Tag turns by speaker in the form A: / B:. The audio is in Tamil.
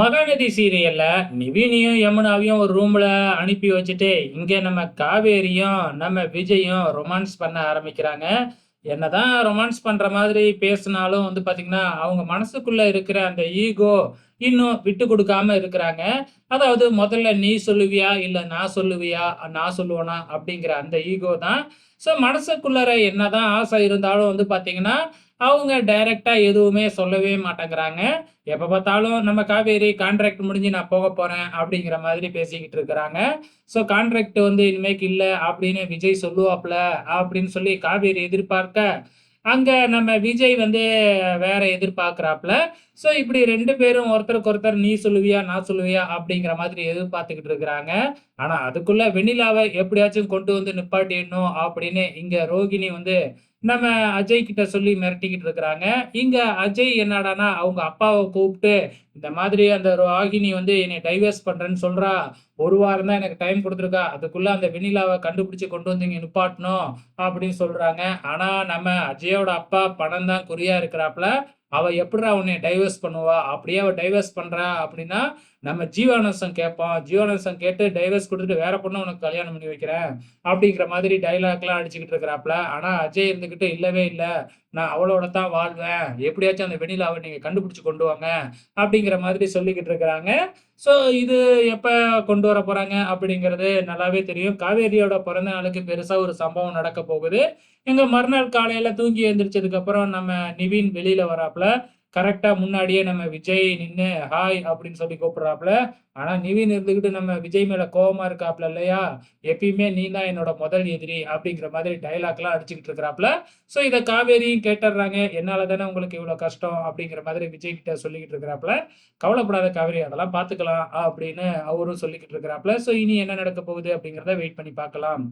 A: மகாநதி சீரியல்ல நிவினியும் யமுனாவையும் ஒரு ரூம்ல அனுப்பி வச்சுட்டு இங்க நம்ம காவேரியும் நம்ம விஜயும் ரொமான்ஸ் பண்ண ஆரம்பிக்கிறாங்க. என்னதான் ரொமான்ஸ் பண்ற மாதிரி பேசினாலும் வந்து பாத்தீங்கன்னா அவங்க மனசுக்குள்ள இருக்கிற அந்த ஈகோ இன்னும் விட்டு கொடுக்காம இருக்கிறாங்க. அதாவது முதல்ல நீ சொல்லுவியா? இல்ல நான் சொல்லுவியா? நான் சொல்லுவேனா? அப்படிங்கிற அந்த ஈகோ தான். ஸோ மனசுக்குள்ளற என்னதான் ஆசை இருந்தாலும் வந்து பாத்தீங்கன்னா அவங்க டைரக்ட்டா எதுவுமே சொல்லவே மாட்டேங்கிறாங்க. எப்ப பார்த்தாலும் நம்ம காவேரி கான்ட்ராக்ட் முடிஞ்சு நான் போக போறேன் அப்படிங்கிற மாதிரி பேசிக்கிட்டு இருக்கிறாங்க. ஸோ கான்ட்ராக்ட் வந்து இனிமேக்கு இல்லை அப்படின்னு விஜய் சொல்லுவாப்ல அப்படின்னு சொல்லி காவேரி எதிர்பார்க்க, அங்க நம்ம விஜய் வந்து வேற எதிர்பார்க்கிறாப்ல. ஸோ இப்படி ரெண்டு பேரும் ஒருத்தருக்கு ஒருத்தர் நீ சொல்லுவியா, நான் சொல்லுவியா அப்படிங்கிற மாதிரி எதிர்பார்த்துக்கிட்டு இருக்கிறாங்க. ஆனா அதுக்குள்ள வெண்ணிலாவை எப்படியாச்சும் கொண்டு வந்து நிப்பாட்டிடணும் அப்படின்னு இங்க ரோகிணி வந்து நம்ம அஜய் கிட்ட சொல்லி மிரட்டிக்கிட்டு இருக்கிறாங்க. இங்க அஜய் என்னடான்னா, அவங்க அப்பாவை கூப்பிட்டு, இந்த மாதிரி அந்த ராகினி வந்து என்னை டைவர்ஸ் பண்றேன்னு சொல்றா. ஒரு வாரம் தான் எனக்கு டைம் கொடுத்துருக்கா அதுக்குள்ள அந்த வெண்ணிலாவை கண்டுபிடிச்சு கொண்டு வந்து இங்க நிப்பாட்டணும் அப்படின்னு சொல்றாங்க. ஆனா நம்ம அஜயோட அப்பா பணம் தான் குறியா இருக்கிறாப்புல அவள் எப்புட்றா உன்னை டைவர்ஸ் பண்ணுவா? அப்படியே அவள் டைவர்ஸ் பண்றா அப்படின்னா, நம்ம ஜீவானசம் கேட்போம். ஜீவானசம் கேட்டு டைவர்ஸ் கொடுத்துட்டு வேற பொண்ணு உனக்கு கல்யாணம் பண்ணி வைக்கிறேன். அப்படிங்கிற மாதிரி டைலாக்லாம் அடிச்சுக்கிட்டு இருக்கிறாப்ல. ஆனா அஜய் இருந்துகிட்டு இல்லவே இல்ல. நான் அவளோட தான் வாழ்வேன். எப்படியாச்சும் அந்த வெண்ணிலாவை நீங்கள் கண்டுபிடிச்சு கொண்டு வாங்க. அப்படிங்கிற மாதிரி சொல்லிக்கிட்டு இருக்கிறாங்க. ஸோ இது எப்போ கொண்டு வர போகிறாங்க அப்படிங்கிறது நல்லாவே தெரியும். காவேரியோட பிறந்த நாளுக்கு பெருசாக ஒரு சம்பவம் நடக்க போகுது. எங்கள் மறுநாள் காலையில் தூங்கி எழுந்திரிச்சதுக்கப்புறம் நம்ம நிவின் வெளியில் வராப்புல கரெக்டா முன்னாடியே நம்ம விஜய் நின்று ஹாய் அப்படின்னு சொல்லி கூப்பிடுறாப்புல ஆனா நிவின் இருந்துகிட்டு நம்ம விஜய் மேல கோபமா இருக்காப்ல இல்லையா? எப்பயுமே நீ தான் என்னோட முதல் எதிரி அப்படிங்கிற மாதிரி டயலாக்லாம் அடிச்சுக்கிட்டு இருக்கிறாப்ல. ஸோ இதை காவேரியும் கேட்டர்றாங்க. என்னால தானே உங்களுக்கு இவ்வளோ கஷ்டம் அப்படிங்கிற மாதிரி விஜய் கிட்ட சொல்லிக்கிட்டு இருக்கிறாப்ல. கவலைப்படாத காவேரி அதெல்லாம் பார்த்துக்கலாம் அப்படின்னு அவரும் சொல்லிக்கிட்டு இருக்கிறாப்ல. ஸோ இனி என்ன நடக்க போகுது அப்படிங்கிறத வெயிட் பண்ணி பார்க்கலாம்.